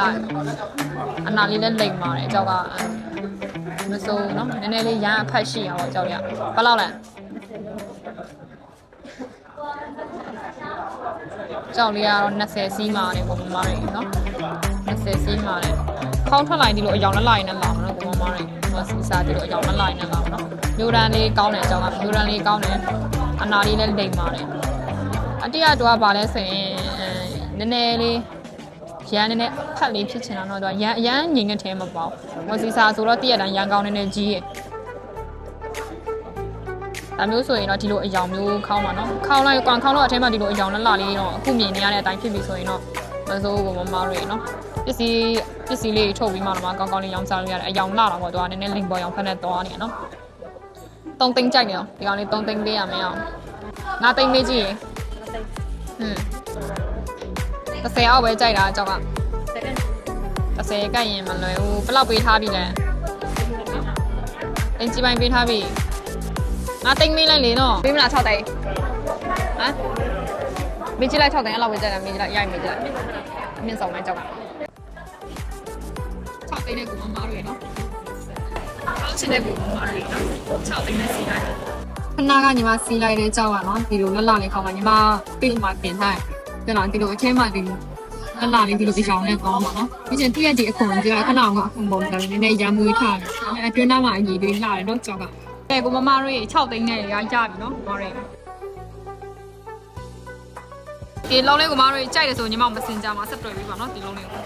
လိုက်အနာလေးလည်းလိမ်ပါတယ်အကြောက်ကမစိုးနော်နည်းနည်းလေးရမ်းအဖက်ရှိအောင်အကြောက်ရဘယ်လောက်လဲကြောက်လေးကတော့20စီးမာတယ်ပုံမှန်ပါတယ်နော်20စီးမာတယ်ခေါင်းထွက်လိုက်ဒီလိုအယောင်လက်လိုက်နဲ့လာတော့ပုံမှန်ပါတယ်ဟိုစီစားဒီလိုအယောင်လက်လိုက်နဲ့လာတော့မျိုးရန်လေးကောင်းတယ်အကြောက်ကမျိုးရန်လေးကောင်းတယ်အနာလေးလည်းလိမ်ပါတယ်အတိအကျတော့ဗာလဲဆိုရင်နည်းနည်းလေး ရန်နည်းနည်းဖတ်လေးဖြစ်ချင်တာတော့သူကရန်ရန်ငင်ငယ်ထဲမပေါ့မစီစာဆိုတော့တည့်ရတိုင်းရန်ကောင်းနေနေကြီးရဲ့ဒါမျိုးဆိုရင်တော့ဒီလိုအယောင်မျိုးခေါင်းပါနော်ခေါင်းလိုက်ကွန်ခေါင်းတော့အထဲမှာဒီလိုအယောင်လက်လာလေးတော့အခုမြင်နေရတဲ့အတိုင်းဖြစ်ပြီဆိုရင်တော့မစိုးဘူးမမတွေနော်ပစ္စည်းပစ္စည်းလေးထုတ်ပြီးမှတော့မှကောင်းကောင်းလေးရောင်းစားလို့ရတယ်အယောင်လာတော့ပေါ့သူကနည်းနည်းလင်ပေါ်ရောင်ဖက်နဲ့သွားနေရနော်တုံးသိန်းကြိုက်နေအောင်ဒီကောင်လေးတုံးသိန်းပေးရမယ်အောင်ငါသိန်းပေးကြည့်ရင်ဟွန်း 30အောက်ပဲကြိုက်တာအကြောက်က30ကတ်ရင်မလွယ်ဘူးဘယ်လောက်ပေးထားပြီလဲတင်ကြီးပိုင်းပေးထားပြီငါတိတ်မေးလိုက်လေနော်ပေးမလား6တိုင်ဟမ်မေးကြည့်လိုက်6တိုင်အဲ့လောက်ပဲကြက်တာမေးကြည့်လိုက်ရိုက်မေးကြည့်လိုက်အမြင့်ဆောင်လိုက်ကြောက်က6တိတ်နဲ့ကိုမမားရယ်နော်အောက်ချင်တဲ့ကိုမမားရယ်နော်6တိတ်နဲ့စီးလိုက်ခဏကညီမစီးလိုက်တဲ့ကြောက်ကနော်ဒီလိုလက်လာလေးခေါင်းမှာညီမပြေးမှပြင်ထားတယ် ပြန်လာဒီလိုအချင်းမှဒီလိုအလာလေးဒီလိုကြောင်နဲ့ကောင်းပါနော်။ဒီကျန်တည့်ရတဲ့အခုံဒီကခဏအောင်အခုံပုံကလည်းနည်းနည်းရမ်းမွေးထားတယ်။အတွင်းသားမှာအညီလေးလာတယ်နော်ကြောက်က။အဲကိုမမတို့6သိန်းနဲ့ရကြပြီနော်။ဟောရဲ။ဒီလုံးလေးကိုမတို့ကြိုက်တယ်ဆိုညီမမစင်ကြမှာဆက်တွေ့ပြီးပါနော်ဒီလုံးလေးကို